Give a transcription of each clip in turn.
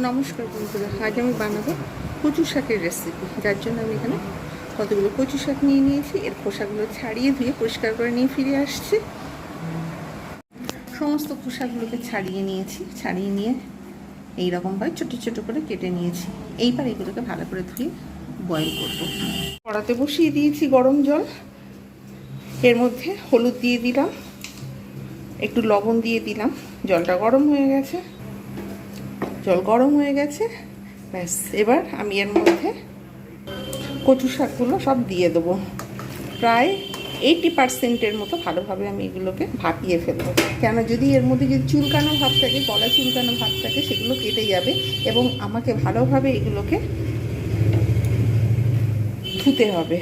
নমস্কার বন্ধুরা, আজ আমি বানাবো কচু শাকের রেসিপি যার জন্য আমি এখানে কতগুলো কচু শাক নিয়ে নিয়েছি, এর খোসাগুলো ছাড়িয়ে ধুয়ে পরিষ্কার করে নিয়ে ফিরে আসছি। সমস্ত খোসাগুলোকে ছাড়িয়ে নিয়েছি, ছাড়িয়ে নিয়ে এই রকমভাবে ছোটো ছোটো করে কেটে নিয়েছি। এইবার এগুলোকে ভালো করে ধুয়ে বয়েল করব। কড়াতে বসিয়ে দিয়েছি গরম জল। এর মধ্যে হলুদ দিয়ে দিলাম, একটু লবণ দিয়ে দিলাম, জলটা গরম হয়ে গেছে। জল গরম হয়ে গেছে। ব্যাস, এবার আমি এর মধ্যে কচু শাকগুলো সব দিয়ে দেবো। প্রায় এইটি পার্সেন্টের মতো ভালোভাবে আমি এগুলোকে ভাপিয়ে ফেলব। কেন যদি এর মধ্যে যদি চুলকানো ভাব থাকে, গলা চুলকানো ভাব থাকে, সেগুলো কেটে যাবে এবং আমাকে ভালোভাবে এগুলোকে ধুতে হবে।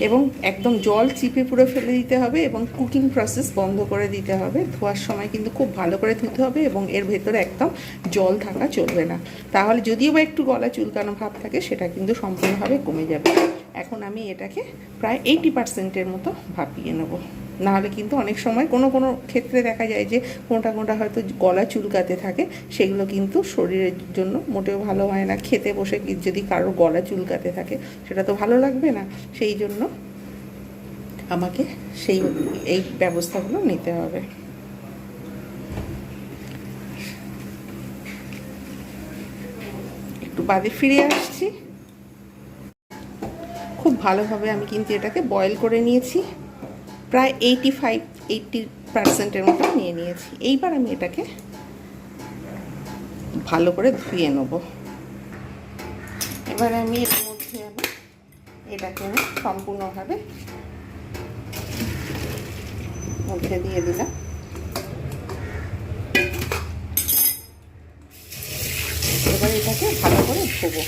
এবং একদম জল চিপে পুরো ফেলে দিতে হবে এবং কুকিং প্রসেস বন্ধ করে দিতে হবে। ধোয়ার সময় কিন্তু খুব ভালো করে ধুতে হবে এবং এর ভেতরে একদম জল থাকা চলবে না। তাহলে যদিও বা একটু গলা চুলকানো ভাব থাকে, সেটা কিন্তু সম্পূর্ণভাবে কমে যাবে। এখন আমি এটাকে প্রায় এইটি পার্সেন্টের মতো ভাপিয়ে নেব। নাহলে কিন্তু অনেক সময় কোনো কোনো ক্ষেত্রে দেখা যায় যে কোনটা কোনটা হয়তো গলা চুলকাতে থাকে, সেগুলো কিন্তু শরীরের জন্য মোটেও ভালো হয় না। খেতে বসে যদি কারোর গলা চুলকাতে থাকে, সেটা তো ভালো লাগবে না। সেই জন্য আমাকে সেই, এই ব্যবস্থাগুলো নিতে হবে। একটু বাদে ফিরে আসছি। খুব ভালোভাবে আমি কিন্তু এটাকে বয়েল করে নিয়েছি। প্রায় এইটি ফাইভ এইটটি পার্সেন্টের মতো নিয়ে নিয়েছি। এইবার আমি এটাকে ভালো করে ধুয়ে নেব। এবার আমি এর মধ্যে আমি এটাকে আমি সম্পূর্ণভাবে মধ্যে দিয়ে দিলাম। এবার এটাকে ভালো করে ধোবো।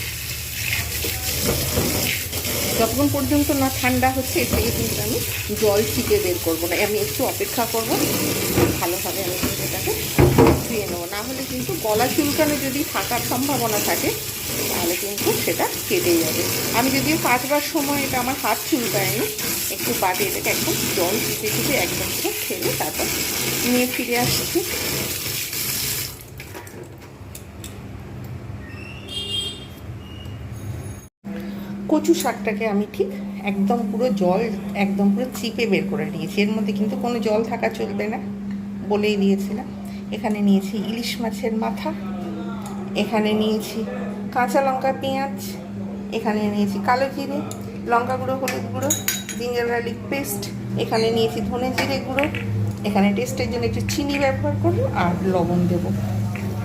যতক্ষণ পর্যন্ত না ঠান্ডা হচ্ছে, এর থেকে কিন্তু আমি জল চিপে বের করব না। আমি একটু অপেক্ষা করব, ভালোভাবে আমি কিন্তু এটাকে ধুয়ে নেব। না হলে কিন্তু গলা চুলকানো যদি থাকার সম্ভাবনা থাকে, তাহলে কিন্তু সেটা কেটে যাবে। আমি যদিও পাঁচবার সময় এটা আমার হাত চুলকায়নি, একটু বাদে এটাকে একদম জল চিপে চিপে একদম খেলে তারপর নিয়ে ফিরে আসছি। কচু শাকটাকে আমি ঠিক একদম পুরো জল, একদম পুরো চিপে বের করে নিয়েছি। এর মধ্যে কিন্তু কোনো জল থাকা চলবে না বলেই দিয়েছিলাম। এখানে নিয়েছি ইলিশ মাছের মাথা, এখানে নিয়েছি কাঁচা লঙ্কা, পেঁয়াজ, এখানে নিয়েছি কালো জিরে, লঙ্কা গুঁড়ো, হলুদ গুঁড়ো, জিঞ্জার গার্লিক পেস্ট, এখানে নিয়েছি ধনে জিরে গুঁড়ো, এখানে টেস্টের জন্য একটু চিনি ব্যবহার করব আর লবণ দেবো।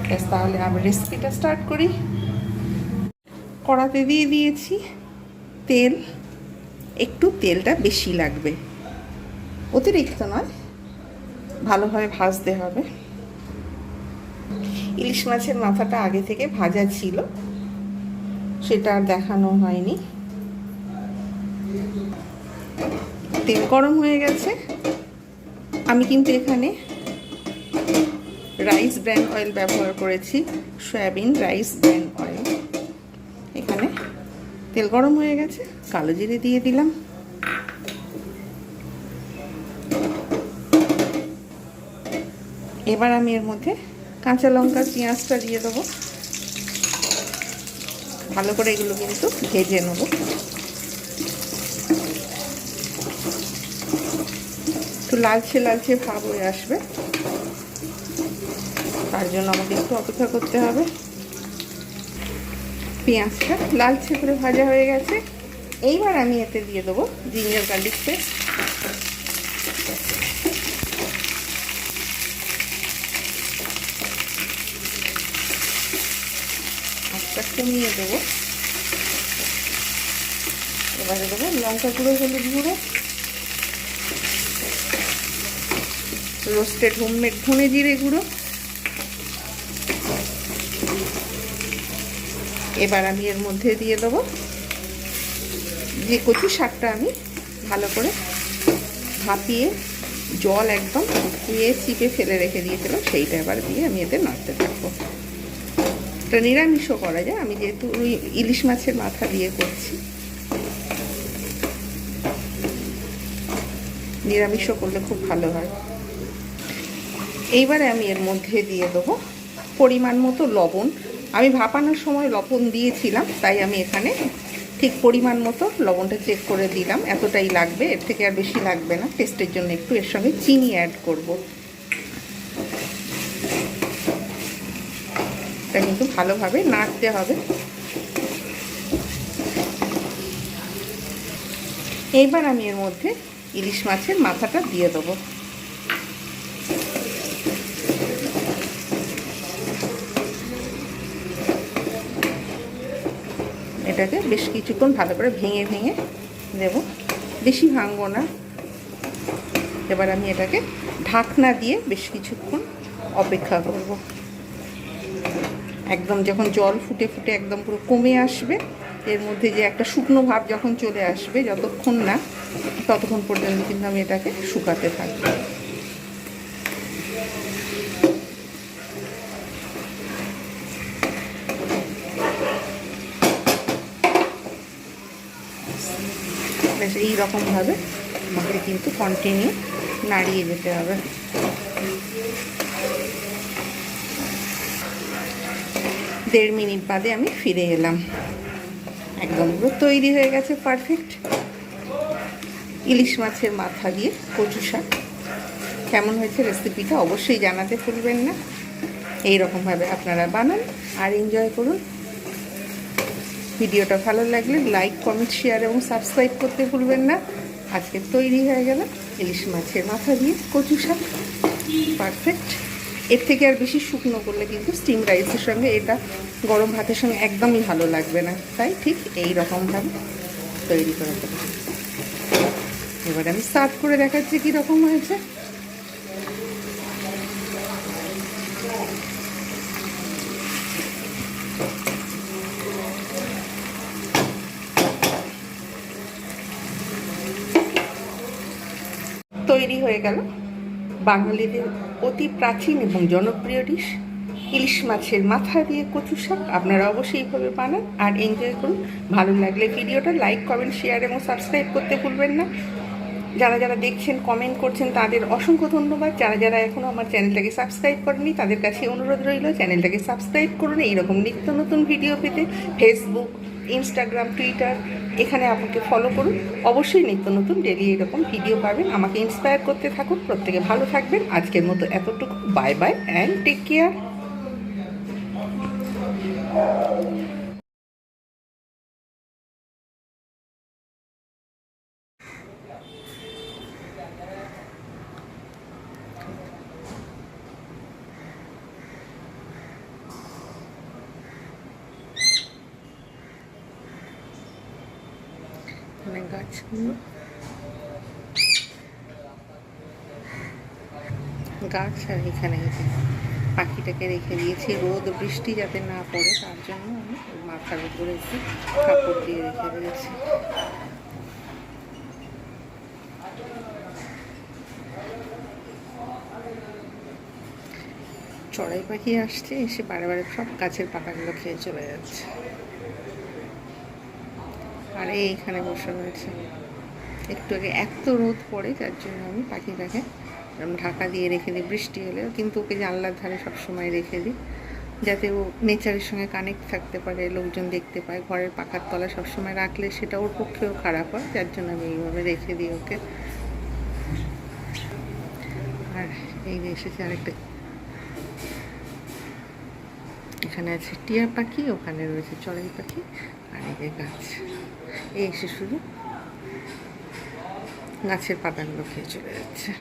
ব্যাস, তাহলে আবার রেসিপিটা স্টার্ট করি। কড়াতে দিয়ে দিয়েছি তেল, একটু তেলটা বেশি লাগবে। অতিরিক্ত নয়, ভালোভাবে ভাজতে হবে। ইলিশ মাছের মাথাটা আগে থেকে ভাজা ছিল, সেটা আর দেখানো হয়নি। তেল গরম হয়ে গেছে। আমি কিন্তু এখানে রাইস ব্র্যান্ড অয়েল ব্যবহার করেছি, সয়াবিন রাইস ব্র্যান্ড তেল গরম হয়ে গেছে, কালো জিরে দিয়ে দিলাম। এবার আমি এর মধ্যে কাঁচা লঙ্কা, পেঁয়াজটা দিয়ে দেবো। ভালো করে এগুলো কিন্তু ভেজে নেব। একটু লালচে লালচে ভাব হয়ে আসবে। তার জন্য আমাকে একটু অপেক্ষা করতে হবে। পেঁয়াজটা লালচে করে ভাজা হয়ে গেছে। এইবার আমি এতে দিয়ে দেবো জিঞ্জার গার্লিক পেস্ট কমিয়ে দেবো। এবারে দেবো লঙ্কা গুঁড়ো, হলুদ গুঁড়ো। রোস্টেড হোমমেড ধনে জিরে গুঁড়ো। এবার আমি এর মধ্যে দিয়ে দেবো যে কচু শাকটা আমি ভালো করে ভাপিয়ে জল একদম ধুয়ে চিপে ফেলে রেখে দিয়েছিলাম, সেইটা এবার দিয়ে আমি এতে নাড়তে থাকব। এটা নিরামিষও করা যায়, আমি যেহেতু ইলিশ মাছের মাথা দিয়ে করছি। নিরামিষও করলে খুব ভালো হয়। এইবারে আমি এর মধ্যে দিয়ে দেবো পরিমাণ মতো লবণ। আমি ভাপানোর সময় লবণ দিয়েছিলাম, তাই আমি এখানে ঠিক পরিমাণ মতো লবণটা চেক করে দিলাম। এতটাই লাগবে, এর থেকে আর বেশি লাগবে না। টেস্টের জন্য একটু এর সঙ্গে চিনি অ্যাড করব। এটা কিন্তু ভালোভাবে নাড়তে হবে। এইবার আমি এর মধ্যে ইলিশ মাছের মাথাটা দিয়ে দেবো। এটাকে বেশ কিছুক্ষণ ভালো করে ভেঙে ভেঙে দেব বেশি ভাঙবো না। এবার আমি এটাকে ঢাকনা দিয়ে বেশ কিছুক্ষণ অপেক্ষা করব। একদম যখন জল ফুটে ফুটে একদম পুরো কমে আসবে, এর মধ্যে যে একটা শুকনো ভাব যখন চলে আসবে, যতক্ষণ না, ততক্ষণ পর্যন্ত কিন্তু আমি এটাকে শুকাতে থাকব। বেশ এইরকমভাবে আমাকে কিন্তু কন্টিনিউ নাড়িয়ে যেতে হবে। দেড় মিনিট বাদে আমি ফিরে এলাম। একদম পুরো তৈরি হয়ে গেছে পারফেক্ট ইলিশ মাছের মাথা দিয়ে কচু শাক। কেমন হয়েছে রেসিপিটা অবশ্যই জানাতে ভুলবেন না। এই রকমভাবে আপনারা বানান আর এনজয় করুন। ভিডিওটা ভালো লাগলে লাইক কমেন্ট শেয়ার এবং সাবস্ক্রাইব করতে ভুলবেন না। আজকে তৈরি হয়ে গেল ইলিশ মাছের মাথা দিয়ে কচু শাক। পারফেক্ট এর থেকে আর বেশি শুকনো করলে কিন্তু স্টিম রাইসের সঙ্গে এটা গরম ভাতের সঙ্গে একদমই ভালো লাগবে না। তাই ঠিক এই রকমভাবে তৈরি করে দেবো। এবার আমি সার্ভ করে দেখাচ্ছি কীরকম হয়েছে। তৈরি হয়ে গেল। বাঙালিদের অতি প্রাচীন এবং জনপ্রিয় ডিশ, ইলিশ মাছের মাথা দিয়ে কচু শাক। আপনারা অবশ্যই এইভাবে বানান আর এনজয় করুন। ভালো লাগলে ভিডিওটা লাইক কমেন্ট শেয়ার এবং সাবস্ক্রাইব করতে ভুলবেন না। যারা যারা দেখছেন কমেন্ট করছেন, তাদের অসংখ্য ধন্যবাদ। যারা যারা এখনও আমার চ্যানেলটাকে সাবস্ক্রাইব করেনি তাদের কাছে অনুরোধ রইল চ্যানেলটাকে সাবস্ক্রাইব করুন। এইরকম নিত্য নতুন ভিডিও পেতে ফেসবুক ইনস্টাগ্রাম টুইটার এখানে আপনাকে ফলো করুন। অবশ্যই নিত্য নতুন ডেলি এরকম ভিডিও পাবেন। আমাকে ইন্সপায়ার করতে থাকুন। প্রত্যেকে ভালো থাকবেন। আজকের মতো এতটুকু। Bye bye and take care এখানে গাছগুলো গাছ আর এখানে পাখিটাকে রেখে দিয়েছি। রোদ, বৃষ্টি যাতে না পড়ে, তার জন্য আমি মাথার উপরে একটু কাপড় দিয়ে রেখে দিয়েছি। চড়াই পাখি আসছে, এসে বারে বারে সব গাছের পাতাগুলো খেয়ে চলে যাচ্ছে। আর এইখানে বসে রয়েছে। একটু আগে এত রোদ পড়ে, যার জন্য আমি পাখিটাকে ঢাকা দিয়ে রেখে দিই, বৃষ্টি হলেও, কিন্তু ওকে জানলার ধারে সবসময় রেখে দিই। যাতে ও নেচারের সঙ্গে কানেক্ট থাকতে পারে, লোকজন দেখতে পায়, ঘরের পাখার তলা সবসময় রাখলে সেটা ওর পক্ষেও খারাপ হয়, যার জন্য আমি এইভাবে রেখে দিই ওকে। আর এই এসেছে আরেকটা। এখানে আছে টিয়া পাখি, ওখানে রয়েছে চড়াই পাখি, আর এই গাছ। এই এসে শুধু গাছের পাতাগুলো খেয়ে চলে যাচ্ছে।